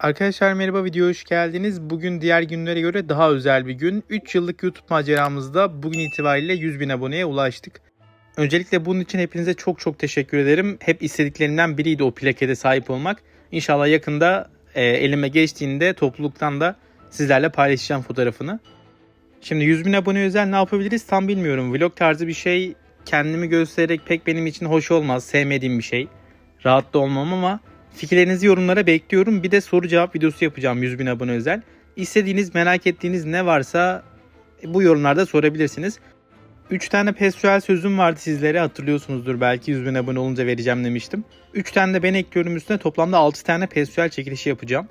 Arkadaşlar merhaba videoya hoş geldiniz. Bugün diğer günlere göre daha özel bir gün. 3 yıllık YouTube maceramızda bugün itibariyle 100 bin aboneye ulaştık. Öncelikle bunun için hepinize çok çok teşekkür ederim. Hep istediklerimden biriydi o plakete sahip olmak. İnşallah yakında e, elime geçtiğinde topluluktan da sizlerle paylaşacağım fotoğrafını. Şimdi 100 bin abone özel ne yapabiliriz tam bilmiyorum. Vlog tarzı bir şey kendimi göstererek pek benim için hoş olmaz. Sevmediğim bir şey. Rahat da olmam ama Fikirlerinizi yorumlara bekliyorum. Bir de soru cevap videosu yapacağım 100 bin abone özel. İstediğiniz, merak ettiğiniz ne varsa bu yorumlarda sorabilirsiniz. 3 tane pesual sözüm vardı sizlere hatırlıyorsunuzdur belki 100 bin abone olunca vereceğim demiştim. 3 tane de ben ekliyorum üstüne toplamda 6 tane pesual çekilişi yapacağım.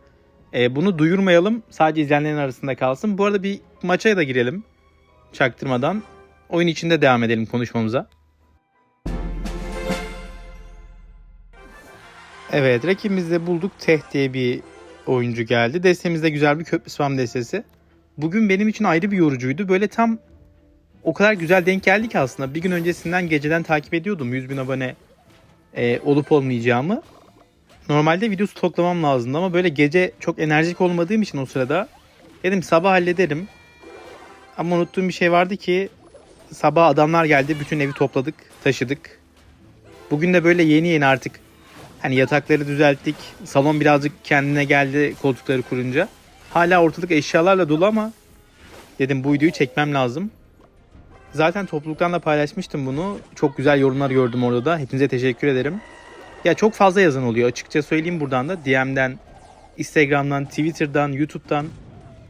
Ee, bunu duyurmayalım sadece izleyenlerin arasında kalsın. Bu arada bir maça da girelim çaktırmadan. Oyun içinde devam edelim konuşmamıza. Evet rakibimizde bulduk Teh diye bir oyuncu geldi. Destemizde güzel bir köprü spam destesi. Bugün benim için ayrı bir yorucuydu. Böyle tam o kadar güzel denk geldi ki aslında. Bir gün öncesinden geceden takip ediyordum 100 bin abone e, olup olmayacağımı. Normalde video stoklamam lazımdı ama böyle gece çok enerjik olmadığım için o sırada dedim sabah hallederim. Ama unuttuğum bir şey vardı ki sabah adamlar geldi bütün evi topladık taşıdık. Bugün de böyle yeni yeni artık Hani yatakları düzelttik. Salon birazcık kendine geldi koltukları kurunca. Hala ortalık eşyalarla dolu ama dedim bu videoyu çekmem lazım. Zaten topluluktan da paylaşmıştım bunu. Çok güzel yorumlar gördüm orada da. Hepinize teşekkür ederim. Ya çok fazla yazan oluyor. Açıkça söyleyeyim buradan da. DM'den, Instagram'dan, Twitter'dan, YouTube'dan.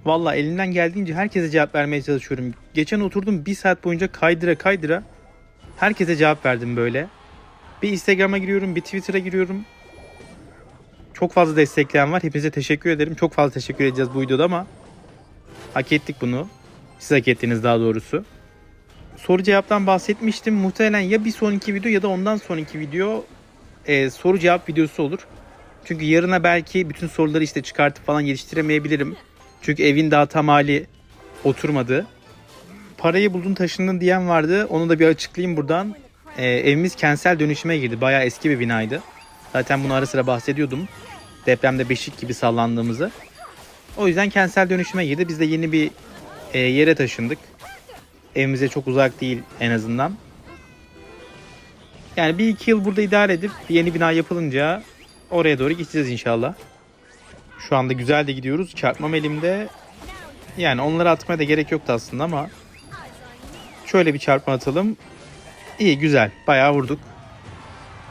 Valla elimden geldiğince herkese cevap vermeye çalışıyorum. Geçen oturdum bir saat boyunca kaydıra kaydıra herkese cevap verdim böyle. Bir Instagram'a giriyorum, bir Twitter'a giriyorum. Çok fazla destekleyen var. Hepinize teşekkür ederim. Çok fazla teşekkür edeceğiz bu videoda ama hak ettik bunu. Siz hak ettiniz daha doğrusu. Soru cevaptan bahsetmiştim. Muhtemelen ya bir sonraki video ya da ondan sonraki video e, soru cevap videosu olur. Çünkü yarına belki bütün soruları işte çıkartıp falan geliştiremeyebilirim. Çünkü evin daha tam hali oturmadı. Parayı buldun taşındın diyen vardı. Onu da bir açıklayayım buradan. Ee, evimiz kentsel dönüşüme girdi. Bayağı eski bir binaydı. Zaten bunu ara sıra bahsediyordum. Depremde beşik gibi sallandığımızı. O yüzden kentsel dönüşüme girdi. Biz de yeni bir e, yere taşındık. Evimize çok uzak değil en azından. Yani bir iki yıl burada idare edip yeni bina yapılınca oraya doğru gideceğiz inşallah. Şu anda güzel de gidiyoruz. Çarpmam elimde. Yani onları atmaya da gerek yoktu aslında ama şöyle bir çarpma atalım. İyi güzel. Bayağı vurduk.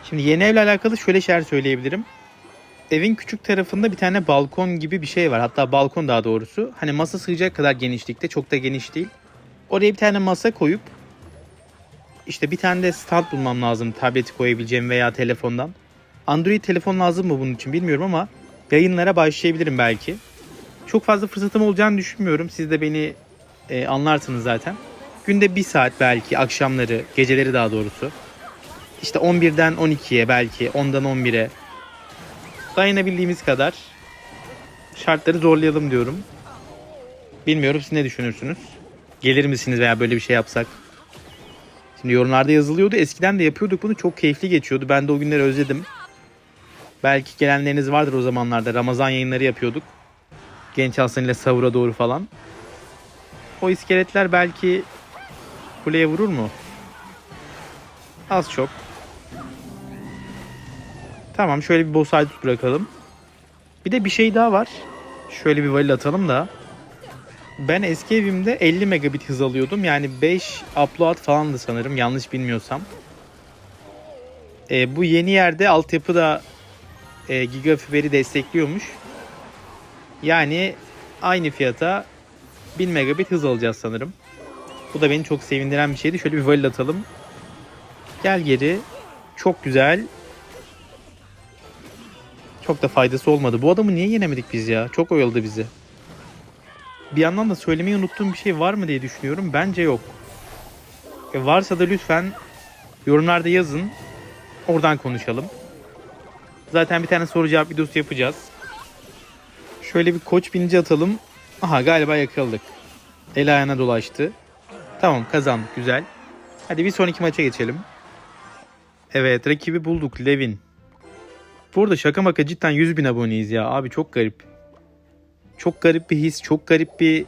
Şimdi yeni evle alakalı şöyle şeyler söyleyebilirim. Evin küçük tarafında bir tane balkon gibi bir şey var. Hatta balkon daha doğrusu. Hani masa sığacak kadar genişlikte. Çok da geniş değil. Oraya bir tane masa koyup işte bir tane de stand bulmam lazım. Tableti koyabileceğim veya telefondan. Android telefon lazım mı bunun için bilmiyorum ama yayınlara başlayabilirim belki. Çok fazla fırsatım olacağını düşünmüyorum. Siz de beni e, anlarsınız zaten. Günde bir saat belki akşamları, geceleri daha doğrusu. İşte 11'den 12'ye belki 10'dan 11'e dayanabildiğimiz kadar şartları zorlayalım diyorum. Bilmiyorum siz ne düşünürsünüz? Gelir misiniz veya böyle bir şey yapsak? Şimdi yorumlarda yazılıyordu. Eskiden de yapıyorduk bunu. Çok keyifli geçiyordu. Ben de o günleri özledim. Belki gelenleriniz vardır o zamanlarda. Ramazan yayınları yapıyorduk. Genç Hasan ile sahura doğru falan. O iskeletler belki kuleye vurur mu? Az çok. Tamam şöyle bir boss haydut bırakalım. Bir de bir şey daha var. Şöyle bir valil atalım da. Ben eski evimde 50 megabit hız alıyordum. Yani 5 upload falandı sanırım yanlış bilmiyorsam. E, bu yeni yerde altyapı da e, gigafiberi destekliyormuş. Yani aynı fiyata 1000 megabit hız alacağız sanırım. Bu da beni çok sevindiren bir şeydi. Şöyle bir valil atalım. Gel geri. Çok güzel. Çok da faydası olmadı. Bu adamı niye yenemedik biz ya? Çok oyaladı bizi. Bir yandan da söylemeyi unuttuğum bir şey var mı diye düşünüyorum. Bence yok. E varsa da lütfen yorumlarda yazın. Oradan konuşalım. Zaten bir tane soru cevap videosu yapacağız. Şöyle bir koç binici atalım. Aha galiba yakaladık. El ayağına dolaştı. Tamam kazandık güzel. Hadi bir sonraki maça geçelim. Evet rakibi bulduk Levin. Burada şaka maka cidden 100 bin aboneyiz ya abi çok garip. Çok garip bir his, çok garip bir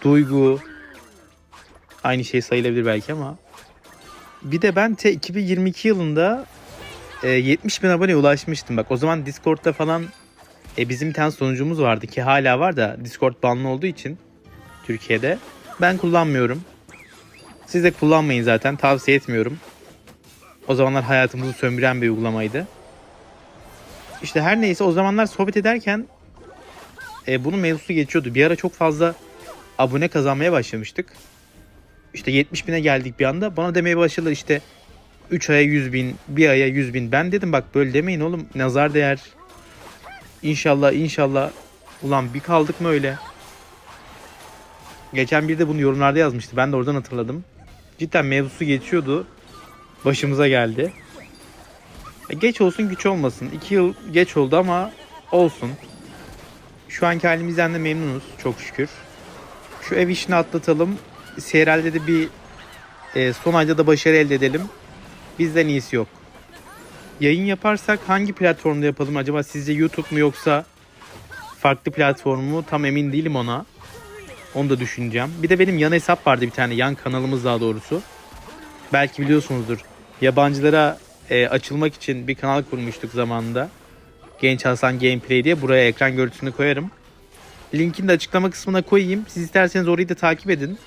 duygu. Aynı şey sayılabilir belki ama. Bir de ben te 2022 yılında e, 70 bin aboneye ulaşmıştım. Bak o zaman Discord'da falan e, bizim bir sonucumuz vardı ki hala var da Discord banlı olduğu için Türkiye'de. Ben kullanmıyorum. Siz de kullanmayın zaten tavsiye etmiyorum. O zamanlar hayatımızı sömüren bir uygulamaydı. İşte her neyse o zamanlar sohbet ederken e, bunun mevzusu geçiyordu. Bir ara çok fazla abone kazanmaya başlamıştık. İşte 70 bine geldik bir anda. Bana demeye başladılar işte 3 aya 100 bin, bir aya 100 bin. Ben dedim bak böyle demeyin oğlum nazar değer. İnşallah inşallah. Ulan bir kaldık mı öyle? Geçen bir de bunu yorumlarda yazmıştı. Ben de oradan hatırladım. Cidden mevzusu geçiyordu. Başımıza geldi. E, geç olsun güç olmasın. 2 yıl geç oldu ama olsun. Şu anki halimizden de memnunuz çok şükür. Şu ev işini atlatalım. CRL'de de bir e, son ayda da başarı elde edelim. Bizden iyisi yok. Yayın yaparsak hangi platformda yapalım acaba sizce YouTube mu yoksa farklı platform mu tam emin değilim ona. Onu da düşüneceğim. Bir de benim yan hesap vardı bir tane yan kanalımız daha doğrusu. Belki biliyorsunuzdur. Yabancılara e, açılmak için bir kanal kurmuştuk zamanında. Genç Hasan Gameplay diye buraya ekran görüntüsünü koyarım. Linkini de açıklama kısmına koyayım. Siz isterseniz orayı da takip edin.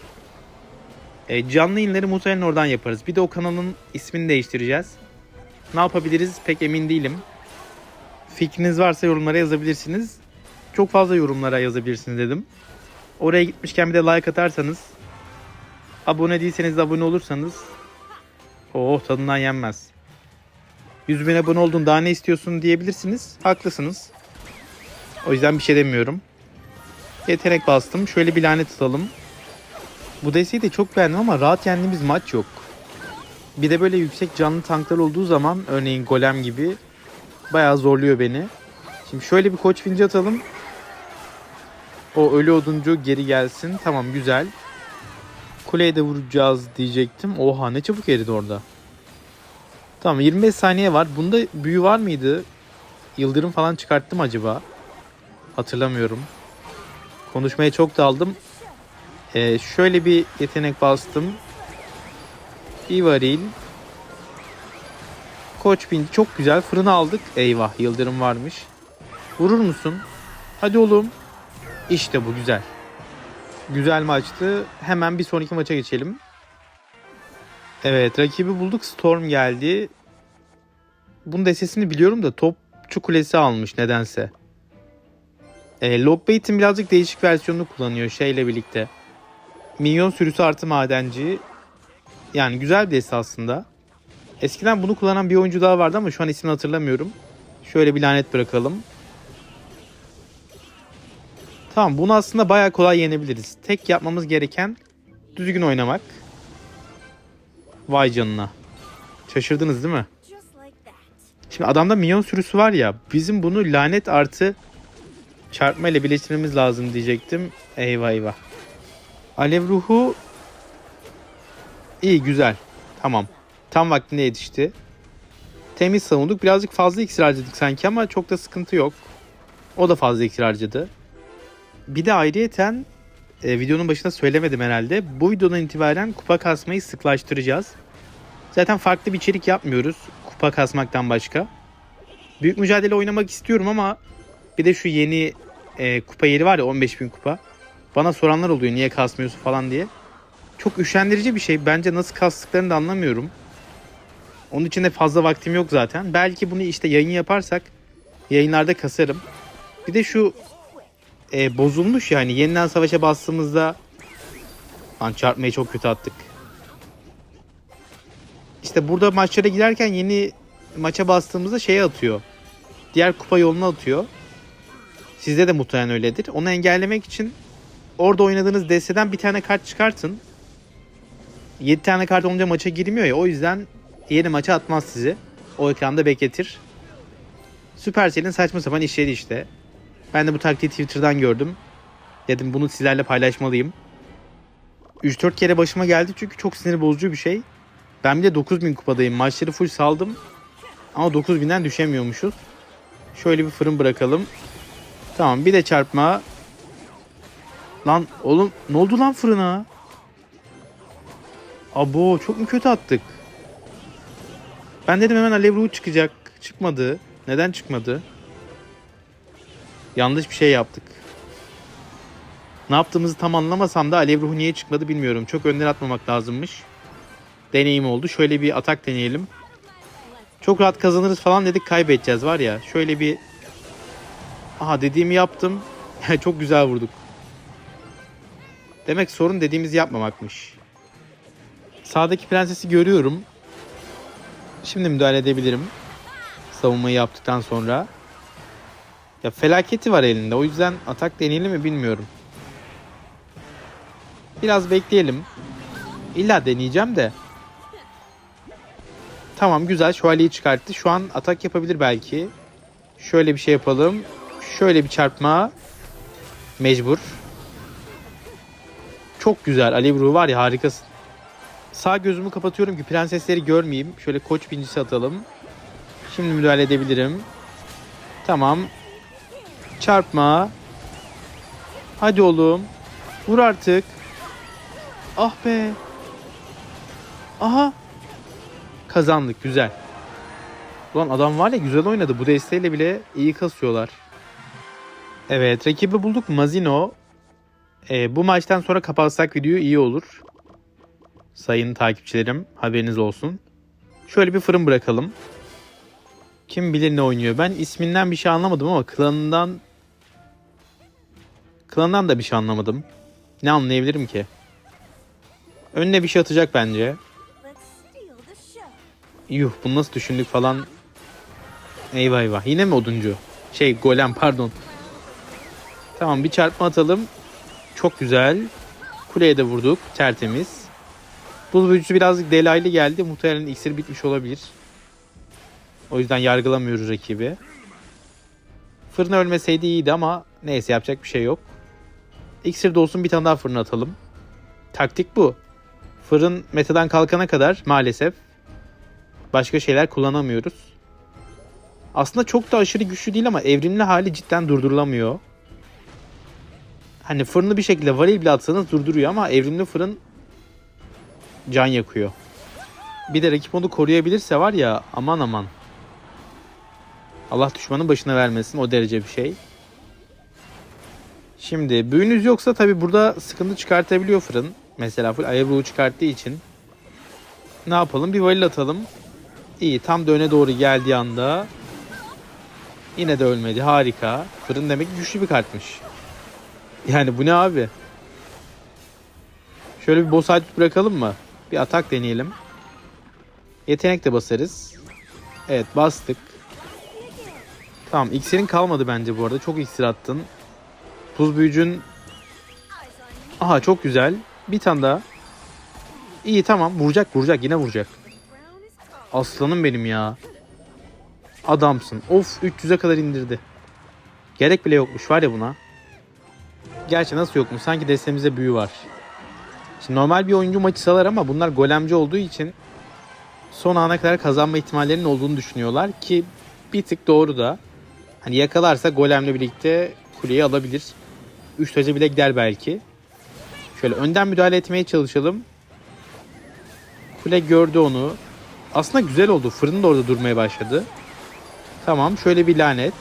E, canlı yayınları muhtemelen oradan yaparız. Bir de o kanalın ismini değiştireceğiz. Ne yapabiliriz pek emin değilim. Fikriniz varsa yorumlara yazabilirsiniz. Çok fazla yorumlara yazabilirsiniz dedim. Oraya gitmişken bir de like atarsanız, abone değilseniz de abone olursanız, oh tadından yenmez. 100 bin abone oldun daha ne istiyorsun diyebilirsiniz. Haklısınız. O yüzden bir şey demiyorum. Yetenek bastım. Şöyle bir lanet atalım. Bu desteği de çok beğendim ama rahat yendiğimiz maç yok. Bir de böyle yüksek canlı tanklar olduğu zaman örneğin golem gibi bayağı zorluyor beni. Şimdi şöyle bir koç finci atalım. O ölü oduncu geri gelsin. Tamam güzel. Kuleye de vuracağız diyecektim. Oha ne çabuk eridi orada. Tamam 25 saniye var. Bunda büyü var mıydı? Yıldırım falan çıkarttım acaba? Hatırlamıyorum. Konuşmaya çok daldım. Ee, şöyle bir yetenek bastım. İvaril. Koç bin çok güzel. Fırını aldık. Eyvah yıldırım varmış. Vurur musun? Hadi oğlum. İşte bu güzel. Güzel maçtı. Hemen bir sonraki maça geçelim. Evet rakibi bulduk. Storm geldi. Bunun desesini biliyorum da topçu kulesi almış nedense. E, Lockbait'in birazcık değişik versiyonunu kullanıyor şeyle birlikte. Minyon sürüsü artı madenci. Yani güzel bir deste aslında. Eskiden bunu kullanan bir oyuncu daha vardı ama şu an ismini hatırlamıyorum. Şöyle bir lanet bırakalım. Tamam bunu aslında bayağı kolay yenebiliriz. Tek yapmamız gereken düzgün oynamak. Vay canına. Şaşırdınız değil mi? Şimdi adamda minyon sürüsü var ya. Bizim bunu lanet artı çarpma ile birleştirmemiz lazım diyecektim. Eyvah eyvah. Alev ruhu iyi güzel. Tamam. Tam vaktinde yetişti. Temiz savunduk. Birazcık fazla iksir harcadık sanki ama çok da sıkıntı yok. O da fazla iksir harcadı. Bir de ayrıyeten e, videonun başında söylemedim herhalde. Bu videodan itibaren kupa kasmayı sıklaştıracağız. Zaten farklı bir içerik yapmıyoruz. Kupa kasmaktan başka. Büyük mücadele oynamak istiyorum ama bir de şu yeni e, kupa yeri var ya 15.000 kupa. Bana soranlar oluyor niye kasmıyorsun falan diye. Çok üşendirici bir şey. Bence nasıl kastıklarını da anlamıyorum. Onun için de fazla vaktim yok zaten. Belki bunu işte yayın yaparsak yayınlarda kasarım. Bir de şu e, bozulmuş yani yeniden savaşa bastığımızda Lan çarpmayı çok kötü attık. İşte burada maçlara giderken yeni maça bastığımızda şeye atıyor. Diğer kupa yoluna atıyor. Sizde de muhtemelen öyledir. Onu engellemek için orada oynadığınız desteden bir tane kart çıkartın. 7 tane kart olunca maça girmiyor ya o yüzden yeni maça atmaz sizi. O ekranda bekletir. Supercell'in saçma sapan işleri işte. Ben de bu taktiği Twitter'dan gördüm. Dedim bunu sizlerle paylaşmalıyım. 3-4 kere başıma geldi çünkü çok sinir bozucu bir şey. Ben bir de 9000 kupadayım. Maçları full saldım. Ama 9000'den düşemiyormuşuz. Şöyle bir fırın bırakalım. Tamam bir de çarpma. Lan oğlum ne oldu lan fırına? Abo çok mu kötü attık? Ben dedim hemen alev ruhu çıkacak. Çıkmadı. Neden çıkmadı? Yanlış bir şey yaptık. Ne yaptığımızı tam anlamasam da alev ruhu niye çıkmadı bilmiyorum. Çok önden atmamak lazımmış. Deneyim oldu. Şöyle bir atak deneyelim. Çok rahat kazanırız falan dedik kaybedeceğiz var ya. Şöyle bir Aha dediğimi yaptım. Çok güzel vurduk. Demek sorun dediğimizi yapmamakmış. Sağdaki prensesi görüyorum. Şimdi müdahale edebilirim. Savunmayı yaptıktan sonra. Ya felaketi var elinde. O yüzden atak deneyelim mi bilmiyorum. Biraz bekleyelim. İlla deneyeceğim de. Tamam güzel şövalyeyi çıkarttı. Şu an atak yapabilir belki. Şöyle bir şey yapalım. Şöyle bir çarpma. Mecbur. Çok güzel. Alev ruhu var ya harikasın. Sağ gözümü kapatıyorum ki prensesleri görmeyeyim. Şöyle koç bincisi atalım. Şimdi müdahale edebilirim. Tamam. Çarpma. Hadi oğlum. Vur artık. Ah be. Aha. Kazandık. Güzel. Ulan adam var ya güzel oynadı. Bu desteğiyle bile iyi kasıyorlar. Evet rakibi bulduk Mazino. Ee, bu maçtan sonra kapatsak videoyu iyi olur. Sayın takipçilerim haberiniz olsun. Şöyle bir fırın bırakalım. Kim bilir ne oynuyor. Ben isminden bir şey anlamadım ama klanından klanından da bir şey anlamadım. Ne anlayabilirim ki? Önüne bir şey atacak bence. Yuh bunu nasıl düşündük falan. Eyvah eyvah. Yine mi oduncu? Şey golem pardon. Tamam bir çarpma atalım. Çok güzel. Kuleye de vurduk. Tertemiz. Buz büyücüsü birazcık delaylı geldi. Muhtemelen iksir bitmiş olabilir. O yüzden yargılamıyoruz rakibi. Fırına ölmeseydi iyiydi ama neyse yapacak bir şey yok. İksir de olsun bir tane daha fırına atalım. Taktik bu. Fırın metadan kalkana kadar maalesef başka şeyler kullanamıyoruz. Aslında çok da aşırı güçlü değil ama evrimli hali cidden durdurulamıyor. Hani fırını bir şekilde varil bile atsanız durduruyor ama evrimli fırın can yakıyor. Bir de rakip onu koruyabilirse var ya aman aman. Allah düşmanın başına vermesin o derece bir şey. Şimdi büyünüz yoksa tabi burada sıkıntı çıkartabiliyor fırın. Mesela full ayağı çıkarttığı için. Ne yapalım? Bir varil atalım. İyi tam da öne doğru geldiği anda yine de ölmedi. Harika. Fırın demek güçlü bir kartmış. Yani bu ne abi? Şöyle bir boss bırakalım mı? Bir atak deneyelim. Yetenek de basarız. Evet bastık. Tamam iksirin kalmadı bence bu arada. Çok iksir attın. Tuz büyücün. Aha çok güzel. Bir tane daha. İyi tamam vuracak vuracak yine vuracak. Aslanım benim ya. Adamsın. Of 300'e kadar indirdi. Gerek bile yokmuş var ya buna. Gerçi nasıl yokmuş? Sanki destemizde büyü var. Şimdi normal bir oyuncu maçı salar ama bunlar golemci olduğu için son ana kadar kazanma ihtimallerinin olduğunu düşünüyorlar ki bir tık doğru da. Hani yakalarsa golemle birlikte kuleyi alabilir. 3 taca bile gider belki. Şöyle önden müdahale etmeye çalışalım. Kule gördü onu. Aslında güzel oldu. Fırın da orada durmaya başladı. Tamam şöyle bir lanet.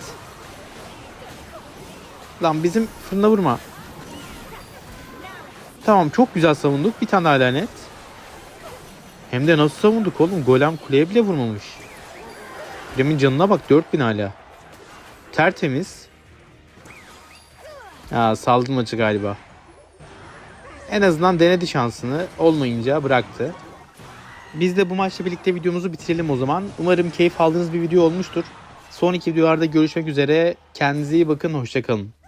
Lan bizim fırına vurma. Tamam çok güzel savunduk. Bir tane daha lanet. Hem de nasıl savunduk oğlum? Golem kuleye bile vurmamış. Kulemin canına bak 4000 hala. Tertemiz. Ha saldı maçı galiba. En azından denedi şansını. Olmayınca bıraktı. Biz de bu maçla birlikte videomuzu bitirelim o zaman. Umarım keyif aldığınız bir video olmuştur. Sonraki videolarda görüşmek üzere. Kendinize iyi bakın. Hoşçakalın.